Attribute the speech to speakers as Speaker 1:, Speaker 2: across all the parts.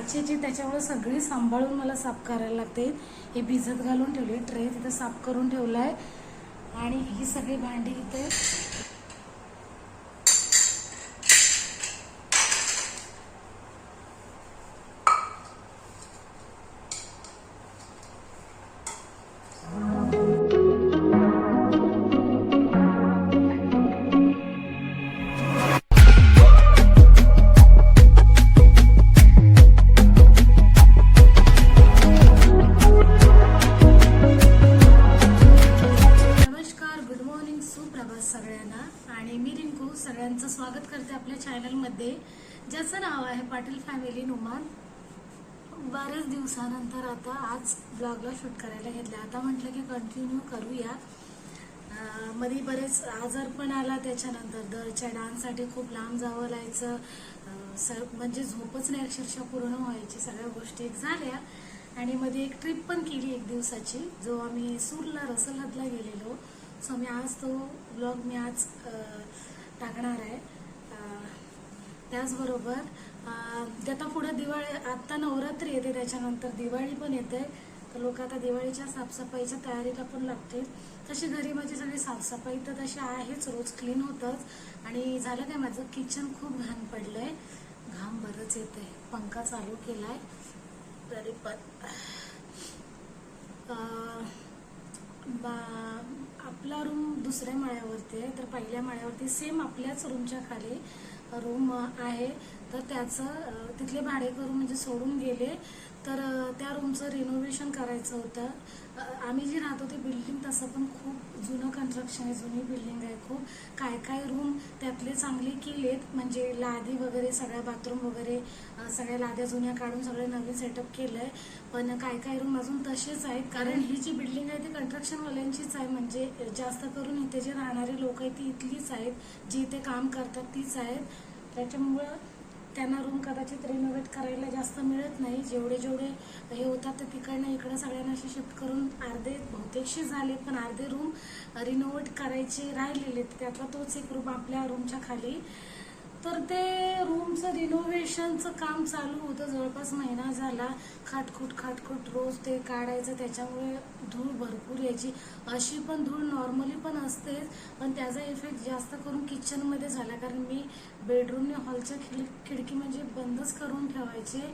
Speaker 1: काचेची त्याच्यामुळे सगळी सांभाळून मला साफ करायला लागते. हे भिजत घालून ठेवली ट्रे तिथं साफ करून ठेवला आहे आणि ही सगळी भांडी इथे मॉर्निंग सुप्रभात सगळ्यांना. आणि मी रिंकू सगळ्यांचं स्वागत करते आपल्या चॅनलमध्ये ज्याचं नाव आहे पाटील फॅमिली नुमान बऱ्याच दिवसानंतर आता आज ब्लॉगला शूट करायला घेतलं आता म्हटलं की कंटिन्यू करूया. मध्ये बरेच आजार पण आला त्याच्यानंतर. दरच्या डान्ससाठी खूप लांब जावं लागायचं. सर स म्हणजे झोपच नाही अक्षरशः पूर्ण व्हायची. सगळ्या गोष्टी झाल्या. आणि मध्ये एक ट्रिप पण केली एक दिवसाची. जो आम्ही सूरला रसलहदला गेलेलो. सो मी आज तो ब्लॉग मी आज टाकणार आहे. त्याचबरोबर ते आता पुढे दिवाळी आत्ता नवरात्री येते त्याच्यानंतर दिवाळी पण येते. तर लोक आता दिवाळीच्या साफसफाईच्या तयारीला पण लागतील. तशी घरी माझी सगळी साफसफाई तर तशी आहेच रोज क्लीन होतंच. आणि झालं काय माझं? किचन खूप घाण पडलं आहे घाम बरंच येते पंखा चालू केला आहे तरी पण बा- आपला रूम दुसऱ्या माळ्यावरती आहे तर पहिल्या माळ्यावरती सेम आपल्याच रूमच्या खाली रूम आहे. तर त्याचं तिथले तिथले भाडेकरू म्हणजे सोडून गेले. तर त्या आमचं रिनोव्हेशन करायचं होतं. आम्ही जे राहतो ते बिल्डिंग तसं पण खूप जुनं कन्स्ट्रक्शन आहे जुनी बिल्डिंग आहे खूप. काय काय रूम त्यातले चांगले केलेत म्हणजे लादी वगैरे सगळ्या बाथरूम वगैरे सगळ्या लाद्या जुन्या काढून सगळे नवीन सेटअप केलं आहे पण काय काय रूम अजून तसेच आहेत कारण ही जी बिल्डिंग आहे ती कन्स्ट्रक्शनवाल्यांचीच आहे. म्हणजे जास्त करून इथे जे राहणारे लोक आहेत ती इथलीच आहेत. जी इथे काम करतात तीच आहेत. त्याच्यामुळं त्यांना रूम कदाचित रिनोव्हेट करायला जास्त मिळत नाही. जेवढे जेवढे हे होतात ते तिकडनं इकडं सगळ्यांना असे शिफ्ट करून अर्धे बहुतेकशी झाले पण अर्धे रूम रिनोव्हेट करायचे राहिलेले त्यातला तोच एक रूम आपल्या रूमच्या खाली. तर ते रूमचं रिनोव्हेशनचं काम चालू होतं. जवळपास महिना झाला. खाटखूट खाटखूट रोज ते काढायचं. त्याच्यामुळे धूळ भरपूर यायची. अशी पण धूळ नॉर्मली पण असतेच. पण त्याचा इफेक्ट जास्त करून किचनमध्ये झाला. कारण मी बेडरूमने हॉलच्या खिड खिडकी म्हणजे बंदच करून ठेवायचे.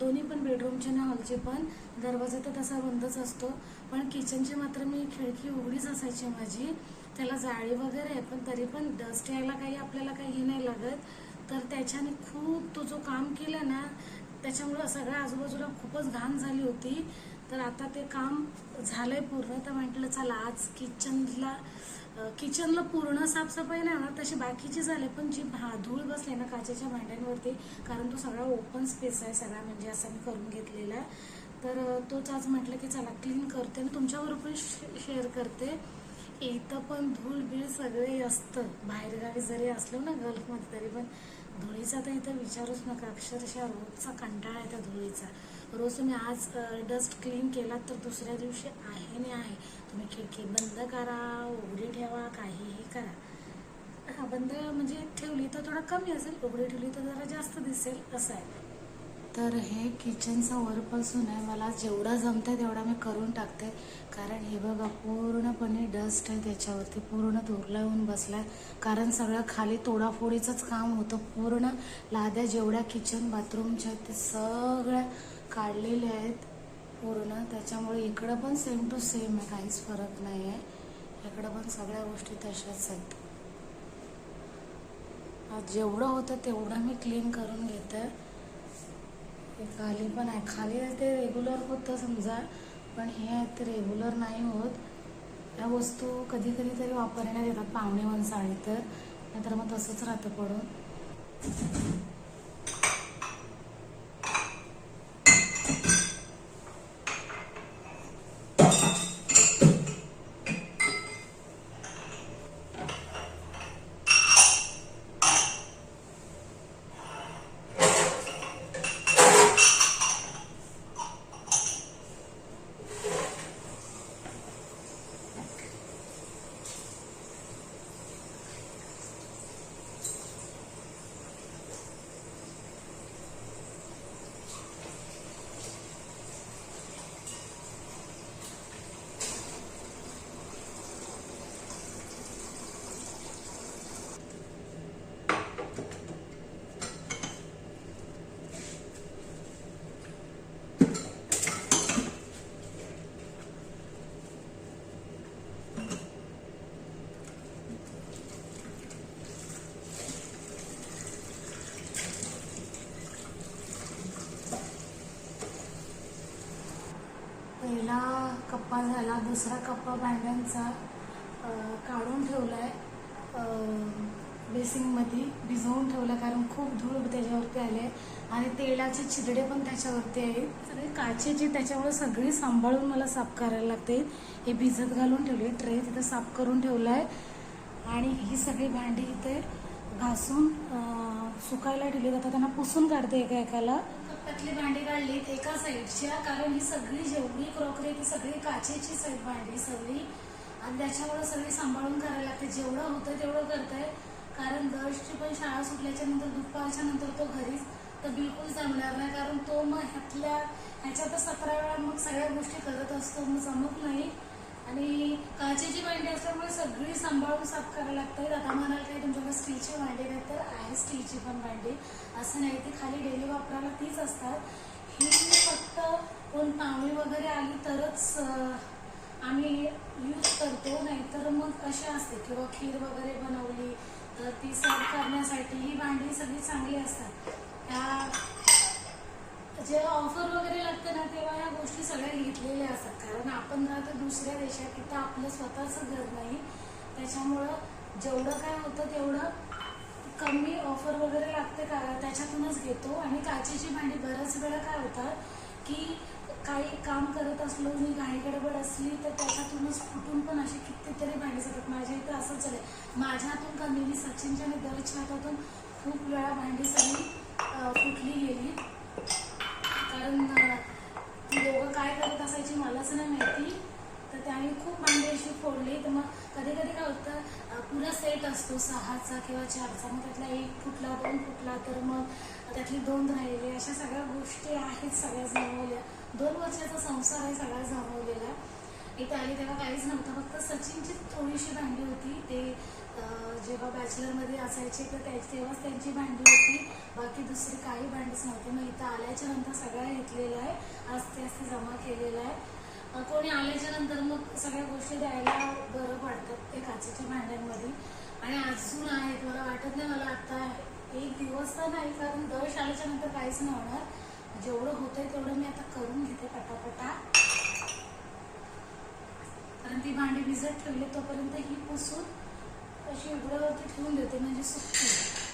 Speaker 1: दोन्ही पण बेडरूमचे आणि हॉलचे पण. दरवाजा तर तसा बंदच असतो. पण किचनची मात्र मी खिडकी उघडीच असायची माझी. त्याला जाळी वगैरे आहे पण तरी पण डस्ट यायला काही आपल्याला काही हे नाही लागत. तर त्याच्याने खूप तो जो काम केला ना त्याच्यामुळं सगळ्या आजूबाजूला खूपच घाण झाली होती. तर आता ते काम झालंय पूर्ण. तर म्हटलं चला आज किचनला किचनला पूर्ण साफसफाई नाही होणार तशी बाकीची झाली. पण जी भा धूळ बसली ना काचेच्या भांड्यांवरती कारण तो सगळा ओपन स्पेस आहे सगळा म्हणजे असा मी करून घेतलेला. तर तोच आज म्हटलं की चला क्लीन करते आणि तुमच्याबरोबर पण शेअर करते. इथं पण धूळ बीळ सगळे असतं. बाहेरगावी जरी असलो ना गल्फमध्ये तरी पण धुळीचा तर इथं विचारूच नका. अक्षरशः रोजचा कंटाळा आहे त्या धुळीचा. रोज तुम्ही आज डस्ट क्लीन केलात तर दुसऱ्या दिवशी आहे नाही आहे. तुम्ही खिडकी बंद करा उघडी ठेवा काहीही करा. हा बंद म्हणजे ठेवली तर थोडा कमी असेल उघडी ठेवली तर जरा जास्त दिसेल असं आहे. तर हे किचनचा वरपासून आहे. मला जेवढा आहे तेवढा मी करून टाकते. कारण हे बघा पूर्णपणे डस्ट आहे त्याच्यावरती. पूर्ण धुरला येऊन बसलाय. कारण सगळं खाली तोडाफोडीचंच काम होतं. पूर्ण लाद्या जेवढ्या किचन बाथरूमच्या आहेत ते सगळ्या काढलेल्या आहेत. पूर्ण. त्याच्यामुळे इकडं पण सेम टू सेम आहे. काहीच फरक नाही आहे इकडं पण सगळ्या गोष्टी तशाच आहेत. जेवढं होतं तेवढं मी क्लीन करून घेते. हे खाली पण आहे. खाली ते रेग्युलर होतं समजा पण हे आहेत ते रेग्युलर नाही होत. ह्या वस्तू कधी कधी तरी वापरण्यात येतात पाहुणे वंसाळी तर. नाहीतर मग तसंच राहतं पडून. दुसरा कप्पा भांड्यांचा काढून ठेवला आहे बेसिंगमध्ये भिजवून ठेवला कारण खूप धूळ त्याच्यावरती आले आणि तेलाचे चिरडे पण त्याच्यावरती आहेत. सगळे काचेचे त्याच्यामुळे सगळी सांभाळून मला साफ करायला लागते. हे भिजत घालून ठेवले ट्रे तिथं साफ करून ठेवला आहे आणि ही सगळी भांडी इथे घासून सुकायला ठेवली जातात. त्यांना पुसून काढते एका एकाला. त्यातली भांडी काढलीत एका साईडच्या कारण ही सगळी जेवढी क्रॉकरी ती सगळी काचेचीच आहेत भांडी सगळी. आणि त्याच्यामुळे सगळी सांभाळून करायला लागते. जेवढं होतं तेवढं करताय. कारण दर्शची पण शाळा सुटल्याच्या नंतर दुपारच्या नंतर तो घरीच तर बिलकुल जमणार नाही. कारण तो मग ह्यातल्या ह्याच्यातच सतरा वेळा मग सगळ्या गोष्टी करत असतो. मग जमत नाही. आणि काचेची भांडी असल्यामुळे सगळी सांभाळून साफ करायला लागतात आता म्हणाल काय स्टीलची भांडी नाही तर आहे स्टीलची पण भांडी. असं नाही ती खाली डेली वापरायला तीच असतात. ही फक्त कोण पाहुणे वगैरे आली तरच आम्ही यूज करतो. नाहीतर मग अशी असते? किंवा खीर वगैरे बनवली तर ती सर्व करण्यासाठी ही भांडी सगळी चांगली असतात. त्या जेव्हा ऑफर वगैरे लागते ना तेव्हा या गोष्टी सगळ्या घेतलेल्या असतात. कारण आपण राहतो दुसऱ्या देशात तिथं आपलं स्वतःचं घर नाही. त्याच्यामुळं जेवढं काय होतं तेवढं कमी ऑफर वगैरे लागते का त्याच्यातूनच घेतो. आणि काचेची भांडी बऱ्याच वेळा काय होतात की काही काम करत असलो मी घाई गडबड असली तर त्याच्यातूनच फुटून पण अशी कितीतरी भांडी जातात माझ्या इथं असंच आहे माझ्या हातून कमी मी सचिनच्या आणि दरच्या हातातून खूप वेळा भांडी सगळी फुटली गेली. कारण ती दोघं काय करत असायची मलाच नाही माहिती. तर त्याने खूप भांडी अशी फोडली. तर मग कधी कधी काय होतं अं, पुरा सेट असतो सहाचा किंवा चारचा. मग त्यातला एक फुटला दोन फुटला तर मग त्यातली दोन राहिली. अशा सगळ्या गोष्टी आहेत सगळ्या जमवल्या. दोन वर्षाचा संसार आहे सगळा जमवलेला. इथे आली तेव्हा काहीच नव्हतं. फक्त सचिनची थोडीशी भांडी होती. ते जेव्हा बॅचलरमध्ये असायचे तर त्या तेव्हाच त्यांची भांडी होती. बाकी दुसरी काही भांडीच नव्हती. मग इथं आल्याच्यानंतर सगळ्या घेतलेलं आहे. आस्ते आस्ते जमा केलेलं आहे. कोणी आल्याच्यानंतर मग सगळ्या गोष्टी द्यायला बरं पडतात ते काचेच्या भांड्यांमध्ये. आणि अजून आहेत मला वाटत नाही मला आता एक दिवस तर नाही कारण दश शाळेच्या नंतर काहीच नाही होणार. जेवढं होतंय तेवढं मी आता करून घेते पटापटा. कारण ती भांडी भिजत ठेवली तोपर्यंत ही पुसून अशी उघड्यावरती ठेवून देते म्हणजे सुकते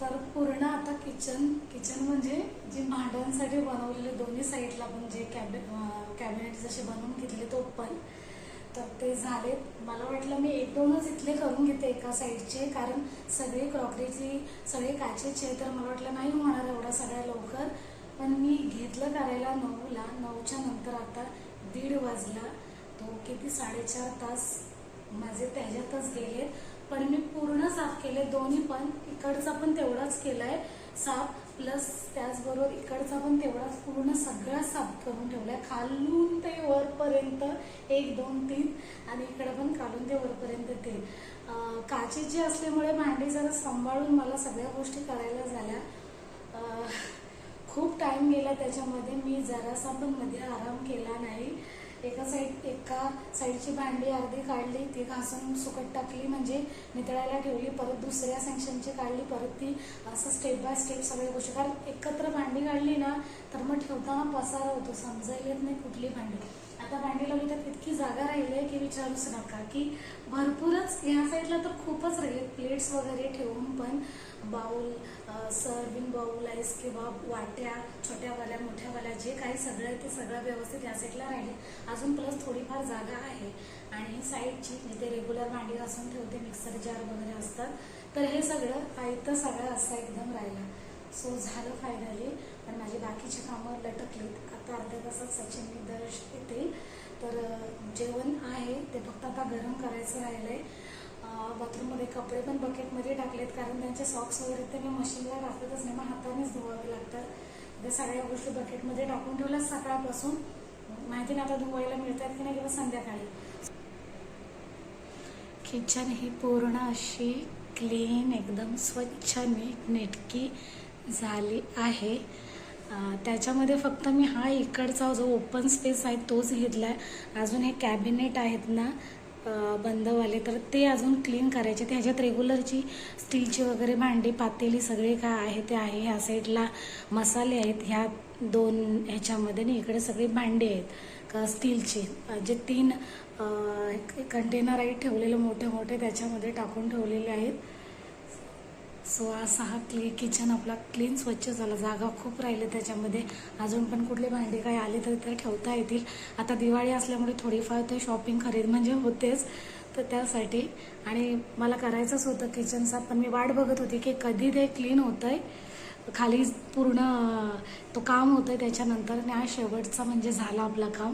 Speaker 1: तर पूर्ण आता किचन किचन म्हणजे जे भांड्यांसाठी बनवलेले दोन्ही साईडला पण जे कॅबि कॅबिनेट जसे बनवून घेतले तो पण. तर ते झाले. मला वाटलं मी एक दोनच इथले करून घेते एका साईडचे कारण सगळे क्रॉकरीची सगळे काचेचे तर मला वाटलं नाही होणार एवढा सगळ्या लवकर. पण मी घेतलं करायला नऊला नऊच्या नंतर आता दीड वाजला. तो किती साडेचार तास माझे त्याच्यातच गेले. पण मी पूर्ण साफ केले दोन्ही पण. इकडचा पण तेवढाच केलाय साफ. प्लस त्याचबरोबर इकडचा पण तेवढाच पूर्ण सगळा साफ करून ठेवलाय. खालून ते वरपर्यंत एक दोन तीन आणि इकडं पण खालून ते वरपर्यंत ते. काचेची असल्यामुळे भांडी जरा सांभाळून मला सगळ्या गोष्टी करायला झाल्या. खूप टाइम गेला त्याच्यामध्ये. मी जरासा पण मध्ये आराम केला नाही. एका साईड एका साईडची भांडी अर्धी काढली ती घासून सुकट टाकली म्हणजे नितळायला ठेवली परत दुसऱ्या सँक्शनची काढली परत ती असं स्टेप बाय स्टेप सगळ्या गोष्टी. कारण एकत्र भांडी काढली ना तर मग ठेवताना पसारा होतो समजायला येत नाही कुठली भांडी. आता भांडी लावली तर इतकी जागा राहिली आहे की विचारूच नका की भरपूरच ह्या साईडला तर खूपच राहिले प्लेट्स वगैरे ठेवून पण बाऊल सर्विंग बाऊल आईस किंवा वाट्या छोट्यावाल्या मोठ्यावाल्या जे काही सगळं आहे ते सगळं व्यवस्थित या साईडला राहिले अजून प्लस थोडीफार जागा आहे आणि साईडची मी ते रेग्युलर भांडी घासून ठेवते मिक्सर जार वगैरे असतात. तर हे सगळं आयतं सगळं असं एकदम राहिलं. सो झालं फायनली पण माझी बाकीची कामं लटकलीत. आता अर्ध्या तासात सचिननी दर्श येतील तर जेवण आहे. ते फक्त आता गरम करायचं राहिलंय. आहे बाथरूममध्ये कपडे पण बकेटमध्ये टाकलेत. कारण त्यांचे सॉक्स वगैरे ते मी मशीनला टाकतच नाही. मग हातानेच धुवावे लागतात. त्या सगळ्या गोष्टी बकेटमध्ये टाकून ठेवल्या सकाळपासून. माहिती नाही आता धुवायला मिळतात की नाही किंवा संध्याकाळी. किचन ही पूर्ण अशी क्लीन एकदम स्वच्छ नीट नेटकी झाली आहे. त्याच्यामध्ये फक्त मी हा इकडचा जो ओपन स्पेस आहे तोच घेतला आहे अजून हे कॅबिनेट आहेत ना बंदवाले तर ते अजून क्लीन करायचे. त्याच्यात रेग्युलरची स्टीलची वगैरे भांडी पातेली सगळे काय आहे ते आहे. ह्या साईडला मसाले आहेत. ह्या दोन ह्याच्यामध्ये आणि इकडे सगळी भांडी आहेत. का स्टीलचे जे तीन कंटेनर आहेत ठेवलेले मोठे मोठे त्याच्यामध्ये टाकून ठेवलेले आहेत. सो असा हा क्ली किचन आपला क्लीन स्वच्छ झाला. जागा खूप राहिली त्याच्यामध्ये. अजून पण कुठले भांडे काही आले तर ते ठेवता येतील. आता दिवाळी असल्यामुळे थोडीफार ते शॉपिंग खरेदी म्हणजे होतेच. तर त्यासाठी आणि मला करायचंच होतं किचनचा पण मी वाट बघत होती की कधी ते क्लीन होतं आहे खाली पूर्ण तो काम होतं आहे त्याच्यानंतर आणि आज शेवटचा म्हणजे झाला आपला काम.